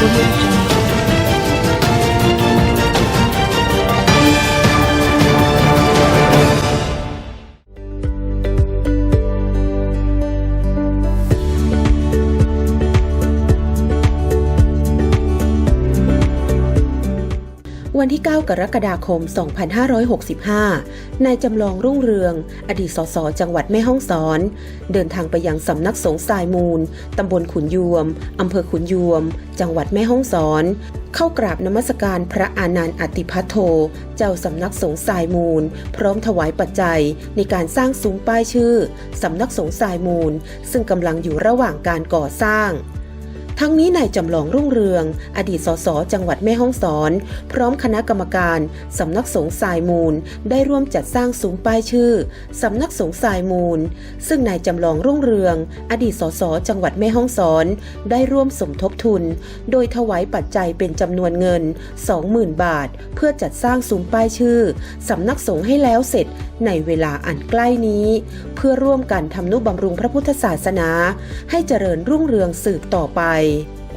Absolute วันที่ 9 กรกฎาคม 2565 นายจำลองรุ่งเรือง อดีตสสจังหวัดแม่ฮ่องสอน เดินทางไปยังสำนักสงฆ์ทรายมูล ตำบลขุนยวม อำเภอขุนยวม จังหวัดแม่ฮ่องสอน เข้ากราบนมัสการพระอานันต์อติพัทโท เจ้าสำนักสงฆ์ทรายมูล พร้อมถวายปัจจัยในการสร้างซุ้มป้ายชื่อ สำนักสงฆ์ทรายมูล ซึ่งกำลังอยู่ระหว่างการก่อสร้าง ทั้งนี้นายจำลองรุ่งเรือง อดีตสสจังหวัดแม่ฮ่องสอน พร้อมคณะกรรมการสำนักสงฆ์ทรายมูล ได้ร่วมจัดสร้างซุ้มป้ายชื่อสำนักสงฆ์ทรายมูล ซึ่งนายจำลองรุ่งเรือง อดีตสสจังหวัดแม่ฮ่องสอน ได้ร่วมสมทบทุน โดยถวายปัจจัยเป็นจำนวนเงิน 20,000 บาท เพื่อจัดสร้างซุ้มป้ายชื่อสำนักสงฆ์ให้แล้วเสร็จในเวลาอันใกล้นี้ เพื่อร่วมกันทำนุบำรุงพระพุทธศาสนา ให้เจริญรุ่งเรืองสืบต่อไป Bye.